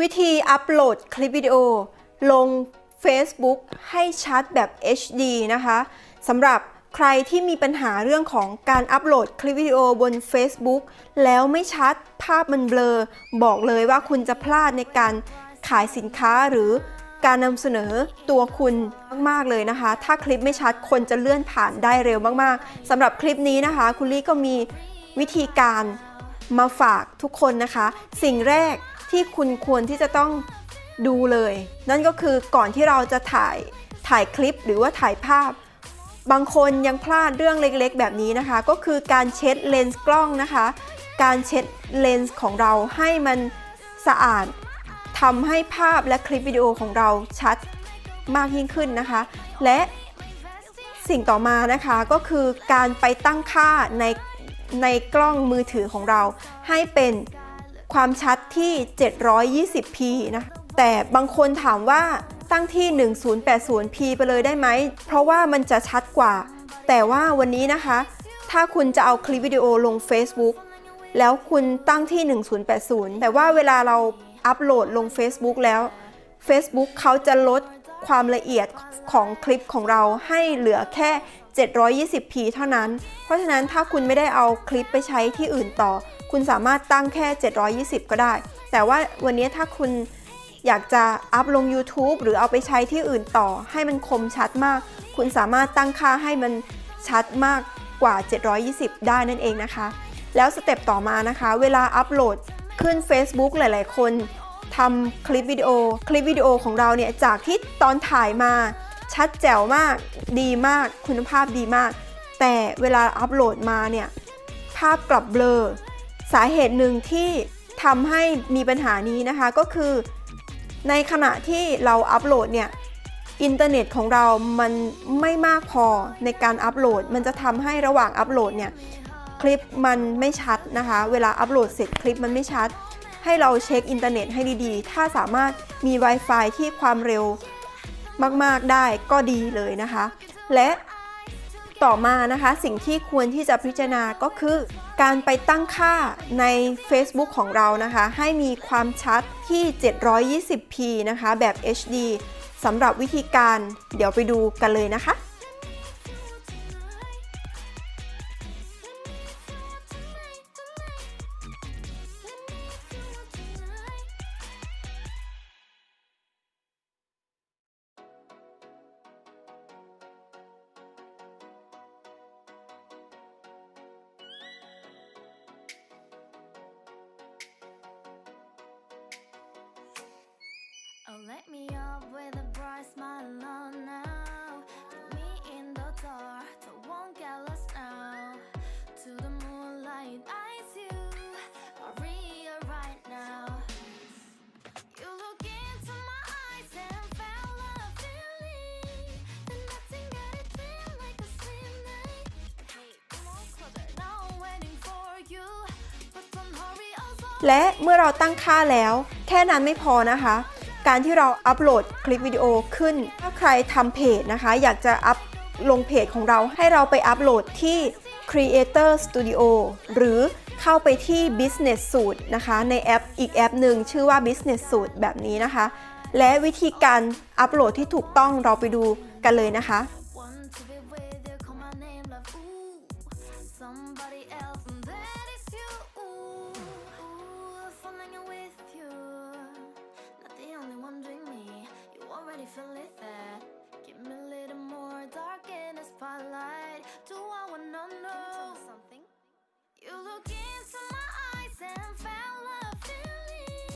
วิธีอัปโหลดคลิปวิดีโอ ลง Facebook ให้ชัดแบบ HD นะคะสำหรับใครที่มีปัญหาเรื่องของการอัปโหลดคลิปวิดีโอบน Facebook แล้วไม่ชัดภาพมันเบลอ บอกเลยว่าคุณจะพลาดในการขายสินค้าหรือการนำเสนอตัวคุณมากๆเลยนะคะ ถ้าคลิปไม่ชัดคนจะเลื่อนผ่านได้เร็วมากๆสำหรับคลิปนี้นะคะ คุณลี่ก็มีวิธีการมาฝากทุกคนนะคะ สิ่งแรก ที่คุณควรที่จะต้องดูเลย นั่นก็คือก่อนที่เราจะถ่ายถ่ายคลิปหรือว่าถ่ายภาพ บางคนยังพลาดเรื่องเล็กๆ แบบนี้นะคะ ก็คือการเช็ดเลนส์กล้องนะคะ การเช็ดเลนส์ของเราให้มันสะอาดทำให้ภาพและคลิปวิดีโอของเราชัดมากยิ่งขึ้นนะคะ และสิ่งต่อมานะคะก็คือการไปตั้งค่าในในกล้องมือถือของเราให้เป็น ความชัดที่ 720p นะแต่บางคนถามว่าตั้งที่ 1080p ไปเลยได้ไหม เพราะว่ามันจะชัดกว่า แต่ว่าวันนี้นะคะ ถ้าคุณจะเอาคลิปวิดีโอลง Facebook แล้วคุณตั้งที่ 1080 แต่ว่าเวลาเราอัปโหลดลง Facebook แล้ว Facebook เขาจะลด ความละเอียดของคลิปของเราให้เหลือแค่ 720p เท่านั้น เพราะฉะนั้นถ้าคุณไม่ได้เอาคลิปไปใช้ที่อื่นต่อ คุณสามารถตั้งแค่ 720 ก็ได้ แต่ว่าวันนี้ถ้าคุณอยากจะอัพลง YouTube หรือเอาไปใช้ที่อื่นต่อ ให้มันคมชัดมาก คุณสามารถตั้งค่าให้มันชัดมากกว่า 720 ได้นั่นเองนะคะ แล้วสเต็ปต่อมานะคะ เวลาอัปโหลดขึ้น Facebook หลาย ๆ คน ทำคลิปวิดีโอ คลิปวิดีโอของเราเนี่ยจากที่ตอนถ่ายมาชัดแจ๋วมากดีมากคุณภาพดีมาก แต่เวลาอัปโหลดมาเนี่ยภาพกลับเบลอ สาเหตุหนึ่งที่ทำให้มีปัญหานี้นะคะก็คือ ในขณะที่เราอัปโหลดเนี่ยอินเทอร์เน็ตของเรามันไม่มากพอในการอัปโหลด มันจะทำให้ระหว่างอัปโหลดเนี่ยคลิปมันไม่ชัดนะคะ เวลาอัปโหลดเสร็จคลิปมันไม่ชัด ให้เราเช็คอินเทอร์เน็ตให้ดีๆ ถ้าสามารถมี Wi-Fi ที่ความเร็วมากๆได้ก็ดีเลยนะคะ และต่อมานะคะสิ่งที่ควรที่จะพิจารณาก็คือ การไปตั้งค่าใน Facebook ของเรานะคะ ให้มีความชัดที่ 720p นะคะ แบบ HD สำหรับวิธีการเดี๋ยวไปดูกันเลยนะคะ let me up with a bright smile on now. Put me in the dark, don't won't get lost now. To the moonlight, eyes you are real right now. You look into my eyes and felt a feeling. Then nothing got it feel like a slim night. Now I'm waiting for you. But don't hurry, also. และเมื่อเราตั้งค่าแล้ว แค่นั้นไม่พอนะคะ การที่เราอัปโหลดคลิปวิดีโอขึ้น ถ้าใครทำเพจนะคะ อยากจะอัพลงเพจของเราให้เราไปอัปโหลดที่ Creator Studio หรือเข้าไปที่ Business Suite นะคะ ในแอปอีกแอปหนึ่งชื่อว่า Business Suite แบบนี้นะคะ และวิธีการอัปโหลดที่ถูกต้องเราไปดูกันเลยนะคะ Want to